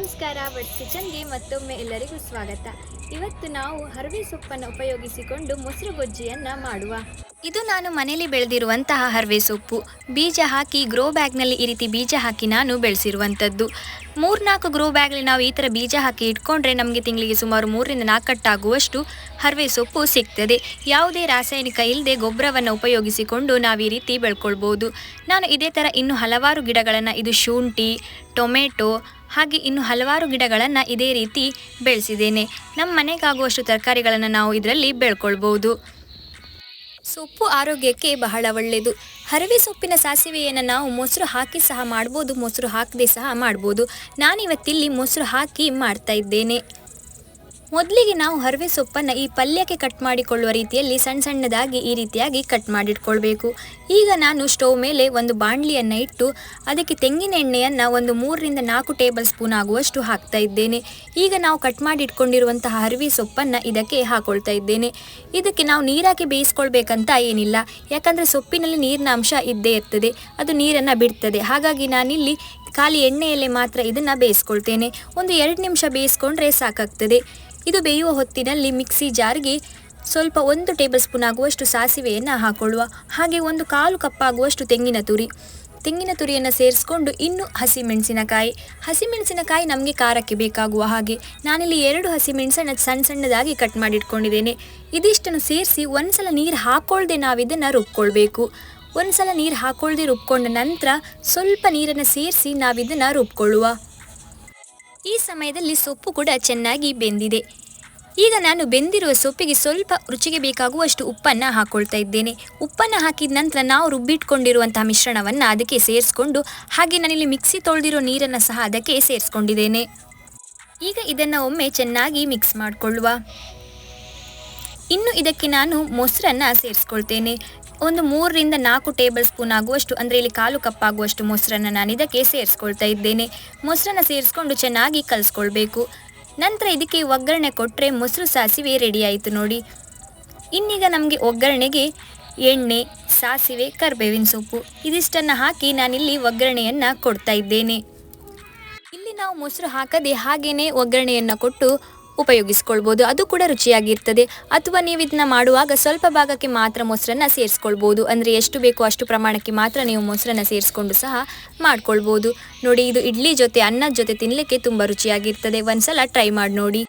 ನಮಸ್ಕಾರ ಬಟ್ ಕಿಚನ್ಗೆ ಮತ್ತೊಮ್ಮೆ ಎಲ್ಲರಿಗೂ ಸ್ವಾಗತ. ಇವತ್ತು ನಾವು ಹರವೆ ಸೊಪ್ಪನ್ನು ಉಪಯೋಗಿಸಿಕೊಂಡು ಮೊಸರು ಗೊಜ್ಜಿಯನ್ನು ಮಾಡುವ. ಇದು ನಾನು ಮನೆಯಲ್ಲಿ ಬೆಳೆದಿರುವಂತಹ ಹರವೆ ಸೊಪ್ಪು. ಬೀಜ ಹಾಕಿ ಗ್ರೋ ಬ್ಯಾಗ್ನಲ್ಲಿ ಈ ರೀತಿ ಬೀಜ ಹಾಕಿ ನಾನು ಬೆಳೆಸಿರುವಂಥದ್ದು. ಮೂರ್ನಾಲ್ಕು ಗ್ರೋ ಬ್ಯಾಗ್ಲಿ ನಾವು ಈ ಥರ ಬೀಜ ಹಾಕಿ ಇಟ್ಕೊಂಡ್ರೆ ನಮಗೆ ತಿಂಗಳಿಗೆ ಸುಮಾರು ಮೂರರಿಂದ ನಾಲ್ಕು ಕಟ್ಟಾಗುವಷ್ಟು ಹರವೆ ಸೊಪ್ಪು ಸಿಗ್ತದೆ. ಯಾವುದೇ ರಾಸಾಯನಿಕ ಇಲ್ಲದೆ ಗೊಬ್ಬರವನ್ನು ಉಪಯೋಗಿಸಿಕೊಂಡು ನಾವು ಈ ರೀತಿ ಬೆಳ್ಕೊಳ್ಬೋದು. ನಾನು ಇದೇ ಥರ ಇನ್ನೂ ಹಲವಾರು ಗಿಡಗಳನ್ನು, ಇದು ಶುಂಠಿ, ಟೊಮೆಟೊ ಹಾಗೆ ಇನ್ನು ಹಲವಾರು ಗಿಡಗಳನ್ನು ಇದೇ ರೀತಿ ಬೆಳೆಸಿದ್ದೇನೆ. ನಮ್ಮ ಮನೆಗಾಗುವಷ್ಟು ತರಕಾರಿಗಳನ್ನು ನಾವು ಇದರಲ್ಲಿ ಬೆಳ್ಕೊಳ್ಬೋದು. ಸೊಪ್ಪು ಆರೋಗ್ಯಕ್ಕೆ ಬಹಳ ಒಳ್ಳೆಯದು ಹರವೆ ಸೊಪ್ಪಿನ ಸಾಸಿವೆಯನ್ನು ನಾವು ಮೊಸರು ಹಾಕಿ ಸಹ ಮಾಡ್ಬೋದು, ಮೊಸರು ಹಾಕದೆ ಸಹ ಮಾಡ್ಬೋದು. ನಾನಿವತ್ತಿಲ್ಲಿ ಮೊಸರು ಹಾಕಿ ಮಾಡ್ತಾ ಇದ್ದೇನೆ. ಮೊದಲಿಗೆ ನಾವು ಹರವೆ ಸೊಪ್ಪನ್ನು ಈ ಪಲ್ಯಕ್ಕೆ ಕಟ್ ಮಾಡಿಕೊಳ್ಳುವ ರೀತಿಯಲ್ಲಿ ಸಣ್ಣ ಸಣ್ಣದಾಗಿ ಈ ರೀತಿಯಾಗಿ ಕಟ್ ಮಾಡಿಟ್ಕೊಳ್ಬೇಕು. ಈಗ ನಾನು ಸ್ಟವ್ ಮೇಲೆ ಒಂದು ಬಾಣಲಿಯನ್ನು ಇಟ್ಟು ಅದಕ್ಕೆ ತೆಂಗಿನ ಎಣ್ಣೆಯನ್ನು ಒಂದು ಮೂರರಿಂದ ನಾಲ್ಕು ಟೇಬಲ್ ಸ್ಪೂನ್ ಆಗುವಷ್ಟು ಹಾಕ್ತಾ ಇದ್ದೇನೆ. ಈಗ ನಾವು ಕಟ್ ಮಾಡಿ ಇಟ್ಕೊಂಡಿರುವಂತಹ ಹರವೆ ಸೊಪ್ಪನ್ನು ಇದಕ್ಕೆ ಹಾಕೊಳ್ತಾ ಇದ್ದೇನೆ. ಇದಕ್ಕೆ ನಾವು ನೀರಾಕಿ ಬೇಯಿಸ್ಕೊಳ್ಬೇಕಂತ ಏನಿಲ್ಲ. ಯಾಕಂದರೆ ಸೊಪ್ಪಿನಲ್ಲಿ ನೀರಿನ ಅಂಶ ಇದ್ದೇ ಇರ್ತದೆ. ಅದು ನೀರನ್ನು ಬಿಡ್ತದೆ. ಹಾಗಾಗಿ ನಾನಿಲ್ಲಿ ಖಾಲಿ ಎಣ್ಣೆಯಲ್ಲೇ ಮಾತ್ರ ಇದನ್ನು ಬೇಯಿಸ್ಕೊಳ್ತೇನೆ. ಒಂದು ಎರಡು ನಿಮಿಷ ಬೇಯಿಸ್ಕೊಂಡ್ರೆ ಸಾಕಾಗ್ತದೆ. ಇದು ಬೇಯುವ ಹೊತ್ತಿನಲ್ಲಿ ಮಿಕ್ಸಿ ಜಾರ್ಗೆ ಸ್ವಲ್ಪ ಒಂದು ಟೇಬಲ್ ಸ್ಪೂನ್ ಆಗುವಷ್ಟು ಸಾಸಿವೆಯನ್ನು ಹಾಕೊಳ್ಳುವ. ಹಾಗೆ ಒಂದು ಕಾಲು ಕಪ್ಪಾಗುವಷ್ಟು ತೆಂಗಿನ ತುರಿ. ತೆಂಗಿನ ತುರಿಯನ್ನು ಸೇರಿಸ್ಕೊಂಡು ಇನ್ನು ಹಸಿಮೆಣಸಿನಕಾಯಿ. ಹಸಿಮೆಣಸಿನಕಾಯಿ ನಮಗೆ ಖಾರಕ್ಕೆ ಬೇಕಾಗುವ ಹಾಗೆ. ನಾನಿಲ್ಲಿ ಎರಡು ಹಸಿಮೆಣಸನ್ನು ಸಣ್ಣ ಸಣ್ಣದಾಗಿ ಕಟ್ ಮಾಡಿಟ್ಕೊಂಡಿದ್ದೇನೆ. ಇದಿಷ್ಟನ್ನು ಸೇರಿಸಿ ಒಂದ್ಸಲ ನೀರು ಹಾಕೊಳ್ಳದೆ ನಾವು ಇದನ್ನು ರುಬ್ಕೊಳ್ಬೇಕು. ಒಂದ್ಸಲ ನೀರು ಹಾಕ್ಕೊಳ್ದೆ ರುಬ್ಕೊಂಡ ನಂತರ ಸ್ವಲ್ಪ ನೀರನ್ನು ಸೇರಿಸಿ ನಾವಿದನ್ನು ರುಬ್ಕೊಳ್ಳುವ. ಈ ಸಮಯದಲ್ಲಿ ಸೊಪ್ಪು ಕೂಡ ಚೆನ್ನಾಗಿ ಬೆಂದಿದೆ. ಈಗ ನಾನು ಬೆಂದಿರುವ ಸೊಪ್ಪಿಗೆ ಸ್ವಲ್ಪ ರುಚಿಗೆ ಬೇಕಾಗುವಷ್ಟು ಉಪ್ಪನ್ನು ಹಾಕೊಳ್ತಾ ಇದ್ದೇನೆ. ಉಪ್ಪನ್ನು ಹಾಕಿದ ನಂತರ ನಾವು ರುಬ್ಬಿಟ್ಕೊಂಡಿರುವಂತಹ ಮಿಶ್ರಣವನ್ನು ಅದಕ್ಕೆ ಸೇರಿಸ್ಕೊಂಡು, ಹಾಗೆ ನಾನಿಲ್ಲಿ ಮಿಕ್ಸಿ ತೊಳೆದಿರೋ ನೀರನ್ನು ಸಹ ಅದಕ್ಕೆ ಸೇರಿಸ್ಕೊಂಡಿದ್ದೇನೆ. ಈಗ ಇದನ್ನು ಒಮ್ಮೆ ಚೆನ್ನಾಗಿ ಮಿಕ್ಸ್ ಮಾಡಿಕೊಳ್ಳುವ. ಇನ್ನು ಇದಕ್ಕೆ ನಾನು ಮೊಸರನ್ನು ಸೇರಿಸ್ಕೊಳ್ತೇನೆ. ಒಂದು ಮೂರರಿಂದ ನಾಲ್ಕು ಟೇಬಲ್ ಸ್ಪೂನ್ ಆಗುವಷ್ಟು, ಅಂದರೆ ಇಲ್ಲಿ ಕಾಲು ಕಪ್ಪಾಗುವಷ್ಟು ಮೊಸರನ್ನು ನಾನು ಇದಕ್ಕೆ ಸೇರಿಸ್ಕೊಳ್ತಾ ಇದ್ದೇನೆ. ಮೊಸರನ್ನು ಸೇರಿಸ್ಕೊಂಡು ಚೆನ್ನಾಗಿ ಕಲಿಸ್ಕೊಳ್ಬೇಕು. ನಂತರ ಇದಕ್ಕೆ ಒಗ್ಗರಣೆ ಕೊಟ್ಟರೆ ಮೊಸರು ಸಾಸಿವೆ ರೆಡಿ ಆಯಿತು ನೋಡಿ. ಇನ್ನೀಗ ನಮಗೆ ಒಗ್ಗರಣೆಗೆ ಎಣ್ಣೆ, ಸಾಸಿವೆ, ಕರ್ಬೇವಿನ ಸೊಪ್ಪು ಇದಿಷ್ಟನ್ನು ಹಾಕಿ ನಾನಿಲ್ಲಿ ಒಗ್ಗರಣೆಯನ್ನು ಕೊಡ್ತಾ ಇದ್ದೇನೆ. ಇಲ್ಲಿ ನಾವು ಮೊಸರು ಹಾಕದೆ ಹಾಗೆಯೇ ಒಗ್ಗರಣೆಯನ್ನು ಕೊಟ್ಟು ಉಪಯೋಗಿಸ್ಕೊಳ್ಬೋದು. ಅದು ಕೂಡ ರುಚಿಯಾಗಿರ್ತದೆ. ಅಥವಾ ನೀವು ಇದನ್ನ ಮಾಡುವಾಗ ಸ್ವಲ್ಪ ಭಾಗಕ್ಕೆ ಮಾತ್ರ ಮೊಸರನ್ನ ಸೇರಿಸ್ಕೊಳ್ಬೋದು. ಅಂದರೆ ಎಷ್ಟು ಬೇಕೋ ಅಷ್ಟು ಪ್ರಮಾಣಕ್ಕೆ ಮಾತ್ರ ನೀವು ಮೊಸರನ್ನ ಸೇರಿಸ್ಕೊಂಡು ಸಹ ಮಾಡ್ಕೊಳ್ಬೋದು. ನೋಡಿ, ಇದು ಇಡ್ಲಿ ಜೊತೆ, ಅನ್ನದ ಜೊತೆ ತಿನ್ನಲಿಕ್ಕೆ ತುಂಬ ರುಚಿಯಾಗಿರ್ತದೆ. ಒಂದ್ಸಲ ಟ್ರೈ ಮಾಡಿ ನೋಡಿ.